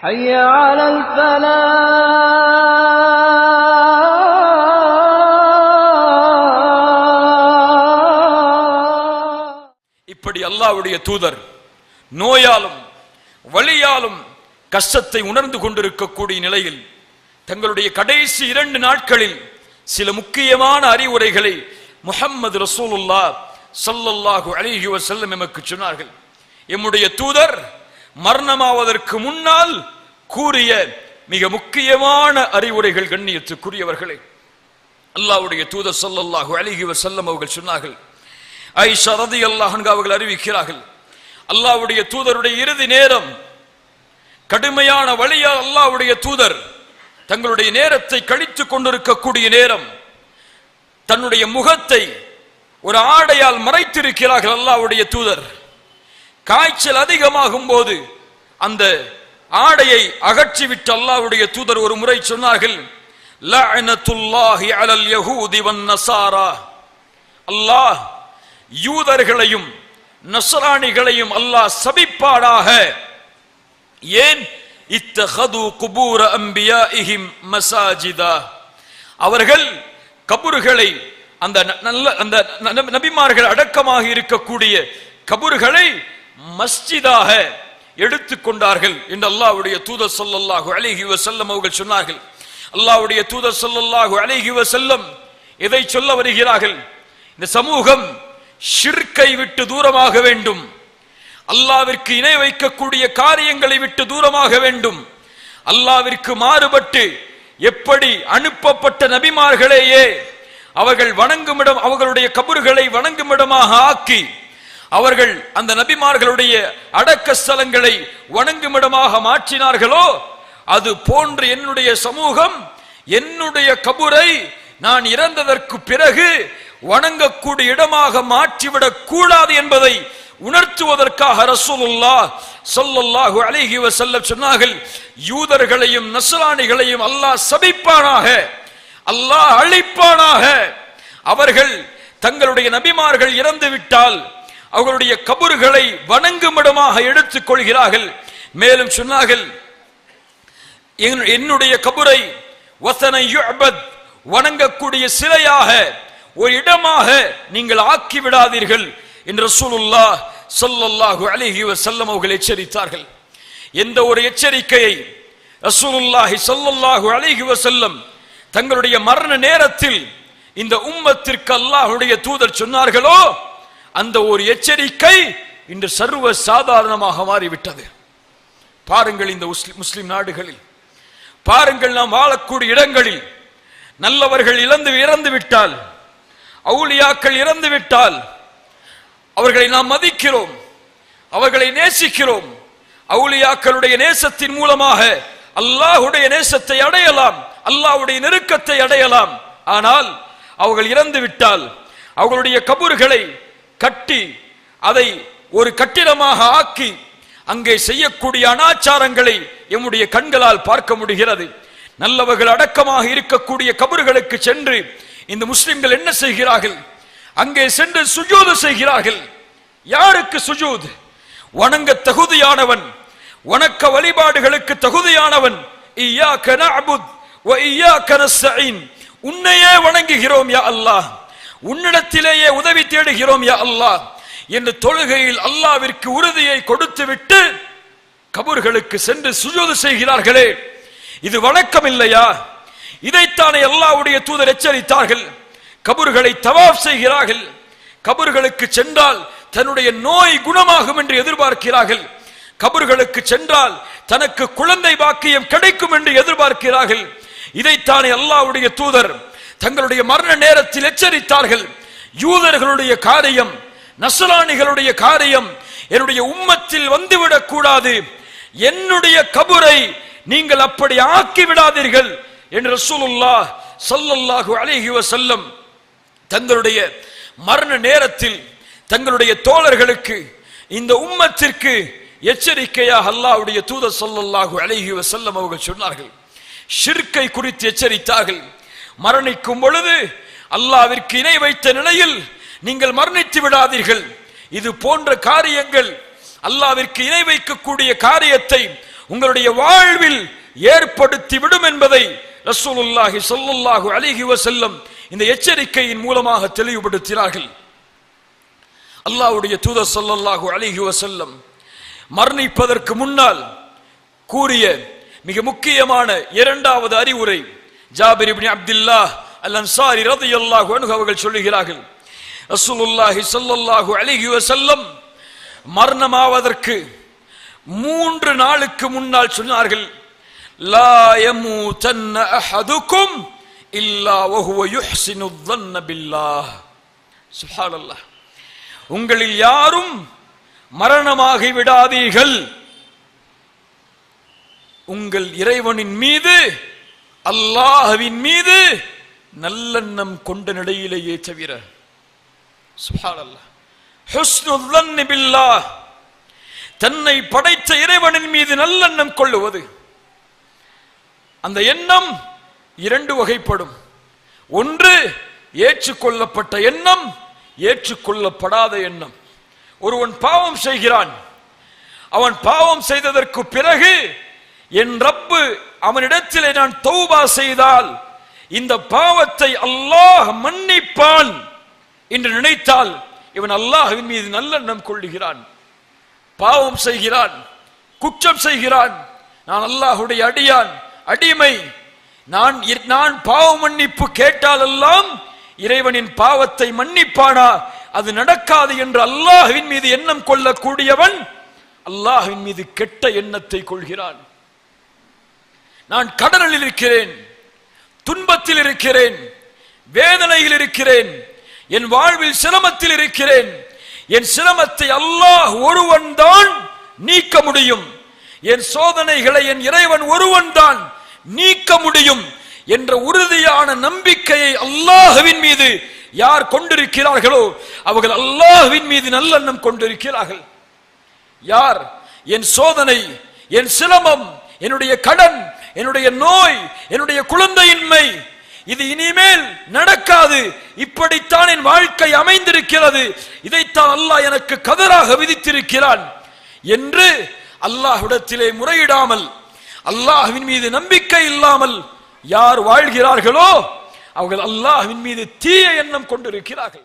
حي على الفلاح இப்படி அல்லாஹ்வுடைய தூதர் நோயாலும் வலியாலும் கஷ்டத்தை உணர்ந்து கொண்டிருக்கக்கூடிய நிலையில் தங்களுடைய கடைசி இரண்டு நாட்களில் சில முக்கியமான அறிவுரைகளை முஹம்மது ரசூலுல்லா ஸல்லல்லாஹு அலைஹி வஸல்லம் எமக்கு சொன்னார்கள் எம்முடைய தூதர் மரணமாவதற்கு முன்னால் கூறிய மிக முக்கியமான அறிவுரைகள் கண்ணியத்துக்குரியவர்களே. அல்லாவுடைய தூதர் ஸல்லல்லாஹு அலைஹி செல்லம் அவர்கள் சொன்னார்கள் ஐஷா ரலியல்லாஹு அன்ஹா அவர்கள் அறிவிக்கிறார்கள் அல்லாஹ்வுடைய தூதருடைய இறுதி நேரம் கடுமையான வழியால் அல்லாவுடைய தூதர் தங்களுடைய நேரத்தை கழித்துக் கொண்டிருக்கக்கூடிய நேரம் தன்னுடைய முகத்தை ஒரு ஆடையால் மறைத்திருக்கிறார்கள் அல்லாவுடைய தூதர். காய்ச்சல் அதிகமாகும் போது அந்த ஆடையை அகற்றிவிட்டு அல்லாவுடைய தூதர் ஒரு முறை சொன்னார்கள் அலல் யஹூதி வன் நசாரா. அல்லாஹ் யூதர்களையும் நசராணிகளையும் அல்லாஹ் சபிப்பாடாக ஏன்? இத்தஹது குபூர அம்பியா இஹிம் மசாஜிதா. அவர்கள் கபறுகளை அந்த ந- நல்ல அந்த ந- நபிமார்கள் அடக்கமாக இருக்கக்கூடிய கபறுகளை மஸ்ஜிதாக எடுத்துக்கொண்டார்கள் என்று அல்லாவுடைய தூதர் சொல்லல்லாஹு அலைஹி வசல்லம் அவர்கள் சொன்னார்கள். அல்லாவுடைய தூதர் சொல்லல்லாஹு அலைஹி வசல்லம் எதை சொல்ல வருகிறார்கள்? இந்த சமூகம் ஷிர்கை விட்டு தூரமாக வேண்டும். அல்லாவிற்கு இணை வைக்கக்கூடிய காரியங்களை விட்டு தூரமாக வேண்டும். அல்லாவிற்கு மாறுபட்டு எப்படி அனுப்பப்பட்ட நபிமார்களேயே அவர்கள் வணங்குமிடம் அவர்களுடைய கபறுகளை வணங்குமிடமாக ஆக்கி அவர்கள் அந்த நபிமார்களுடைய அடக்க ஸ்தலங்களை வணங்குமிடமாக மாற்றினார்களோ அது போன்று என்னுடைய சமூகம் என்னுடைய கபுரை நான் இறந்ததற்கு பிறகு வணங்கக்கூடிய இடமாக மாற்றிவிடக் கூடாது என்பதை உணர்த்துவதற்காக ரசூலுல்லா சொல்லல்லாஹு அழகி செல்ல சொன்னார்கள் யூதர்களையும் நஸ்ரானிகளையும் அல்லாஹ் சபிப்பானாக அல்லாஹ் அழிப்பானாக. அவர்கள் தங்களுடைய நபிமார்கள் இறந்து விட்டால் அவர்களுடைய கபறுகளை வணங்குமிடமாக எடுத்துக் கொள்கிறார்கள் மேலும் சொன்னார்கள் என்- என்னுடைய கபுரை வசனை வணங்கக்கூடிய சிலையாக ஒரு இடமாக நீங்கள் ஆக்கி விடாதீர்கள் என்று ரசூலுல்லாஹ் சொல்லல்லாஹு அலைஹி செல்லம் அவர்கள் எச்சரித்தார்கள். எந்த ஒரு எச்சரிக்கையை ரசூலுல்லாஹி சொல்லல்லாஹு அலைஹி வஸல்லம் தங்களுடைய மரண நேரத்தில் இந்த உம்மத்திற்கு அல்லாஹுடைய தூதர் சொன்னார்களோ அந்த ஒரு எச்சரிக்கை இன்று சர்வ சாதாரணமாக மாறிவிட்டது. பாருங்கள் இந்த முஸ்லிம் நாடுகளில். பாருங்கள் நாம் வாழக்கூடிய இடங்களில். நல்லவர்கள் இழந்து இறந்து விட்டால் அவுளியாக்கள் இறந்து விட்டால் அவர்களை நாம் மதிக்கிறோம் அவர்களை நேசிக்கிறோம். அவுலியாக்களுடைய நேசத்தின் மூலமாக அல்லாஹுடைய நேசத்தை அடையலாம் அல்லாஹுடைய நெருக்கத்தை அடையலாம். ஆனால் அவர்கள் இறந்து விட்டால் அவர்களுடைய கபூர்களை கட்டி அதை ஒரு கட்டிடமாக ஆக்கி அங்கே செய்யக்கூடிய அனாச்சாரங்களை எம்முடைய கண்களால் பார்க்க முடிகிறது. நல்லவர்கள் அடக்கமாக இருக்கக்கூடிய கபறுகளுக்கு சென்று இந்த முஸ்லிம்கள் என்ன செய்கிறார்கள்? அங்கே சென்று சுஜூது செய்கிறார்கள். யாருக்கு சுஜூத்? வணங்க தகுதியானவன் வணக்க வழிபாடுகளுக்கு தகுதியானவன். வ உன்னையே வணங்குகிறோம் யா அல்லாஹ். உன்னிடத்திலேயே உதவி தேடுகிறோம் யா அல்லாஹ். என்று தொழுகையில் அல்லாவிற்கு உறுதியை கொடுத்துவிட்டு கபர்களுக்கு சென்று சுஜோது செய்கிறார்களே. இது வழக்கம் இல்லையா இதைத்தானே அல்லாவுடைய தூதர் எச்சரித்தார்கள். கபர்களை தவாப் செய்கிறார்கள். கபர்களுக்கு சென்றால் தன்னுடைய நோய் குணமாகும் என்று எதிர்பார்க்கிறார்கள். கபர்களுக்கு சென்றால் தனக்கு குழந்தை பாக்கியம் கிடைக்கும் என்று எதிர்பார்க்கிறார்கள். இதைத்தானே அல்லாவுடைய தூதர் தங்களுடைய மரண நேரத்தில் எச்சரித்தார்கள். யூதர்களுடைய காரியம் நசலானிகளுடைய காரியம் என்னுடைய உம்மத்தில் வந்துவிடக் கூடாது. என்னுடைய கபுரை நீங்கள் அப்படி ஆக்கி விடாதீர்கள் என்று ரசூலுல்லாஹ் ஸல்லல்லாஹு அலைஹி செல்லம் தங்களுடைய மரண நேரத்தில் தங்களுடைய தோழர்களுக்கு இந்த உம்மத்திற்கு எச்சரிக்கையாக அல்லாவுடைய தூத சொல்லல்லாஹு அலைஹி செல்லம் அவர்கள் சொன்னார்கள். ஷிர்கை குறித்து எச்சரித்தார்கள். மரணிக்கும் பொழுது அல்லாவிற்கு இணை வைத்த நிலையில் நீங்கள் மரணித்து விடாதீர்கள். இது போன்ற காரியங்கள் அல்லாவிற்கு இணை வைக்கக்கூடிய காரியத்தை உங்களுடைய வாழ்வில் ஏற்படுத்தி விடும் என்பதை ரசூலுல்லாஹி சொல்லுல்லாஹு அலிஹி வசல்லம் இந்த எச்சரிக்கையின் மூலமாக தெளிவுபடுத்தினார்கள். அல்லாஹ்வுடைய தூதர் சொல்லல்லாஹு அலிஹி வசல்லம் மரணிப்பதற்கு முன்னால் கூறிய மிக முக்கியமான இரண்டாவது அறிவுரை Jabir ibn Abdullah al Ansari ரதியல்லாஹு அன்ஹு அவர்கள் சொல்லுகிறார்கள் ரசூலுல்லாஹி ஸல்லல்லாஹு அலைஹி வஸல்லம் மரணமாவதற்கு மூன்று நாளுக்கு முன்னால் சொன்னார்கள் லா யமூதன்ன அஹதுக்கும் இல்லா வஹுவ யுஹ்சினு ظن பில்லாஹ். சுப்ஹானல்லாஹ். உங்களில் யாரும் மரணமாகி விடாதீர்கள். உங்கள் இறைவனின் மீது அல்லாஹவின் மீது நல்லெண்ணம் கொண்ட நிலையிலேயே தவிர தன்னை படைத்த இறைவனின் மீது நல்லெண்ணம் கொள்ளுவது. அந்த எண்ணம் இரண்டு வகைப்படும். ஒன்று ஏற்றுக்கொள்ளப்பட்ட எண்ணம் ஏற்றுக்கொள்ளப்படாத எண்ணம். ஒருவன் பாவம் செய்கிறான். அவன் பாவம் செய்ததற்கு பிறகு என் ரப்பு அவனிடத்திலே நான் தௌபா செய்தால் இந்த பாவத்தை அல்லாஹ் மன்னிப்பான் என்று நினைத்தால் இவன் அல்லாஹின் மீது நல்லெண்ணம் கொள்ளுகிறான் பாவம் செய்கிறான் குற்றம் செய்கிறான். நான் அல்லாஹுடைய அடியான் அடிமை. நான் இ- நான் பாவ மன்னிப்பு கேட்டாலெல்லாம் இறைவனின் பாவத்தை மன்னிப்பானா? அது நடக்காது என்று அல்லாஹுவின் மீது எண்ணம் கொள்ளக்கூடியவன் அல்லாஹ்வின் மீது கெட்ட எண்ணத்தை கொள்கிறான். நான் கடலில் இருக்கிறேன் துன்பத்தில் இருக்கிறேன் வேதனையில் இருக்கிறேன் என் வாழ்வில் சிரமத்தில் இருக்கிறேன். என் சிரமத்தை அல்லாஹ் ஒருவன் தான் நீக்க முடியும். என் சோதனைகளை என் இறைவன் ஒருவன் தான் நீக்க முடியும் என்ற உறுதியான நம்பிக்கையை அல்லாஹுவின் மீது யார் கொண்டிருக்கிறார்களோ அவர்கள் அல்லாஹுவின் மீது நல்லெண்ணம் கொண்டிருக்கிறார்கள். யார்? என் சோதனை என் சிரமம் என்னுடைய கடன் என்னுடைய நோய் என்னுடைய குழந்தையின்மை இது இனிமேல் நடக்காது. இப்படித்தான் என் வாழ்க்கை அமைந்திருக்கிறது. இதைத்தான் அல்லாஹ் எனக்கு கதராக விதித்திருக்கிறான் என்று அல்லாஹ்விடத்திலே முறையிடாமல் அல்லாஹ்வின் மீது நம்பிக்கை இல்லாமல் யார் வாழ்கிறார்களோ அவர்கள் அல்லாஹ்வின் மீது தீய எண்ணம் கொண்டிருக்கிறார்கள்.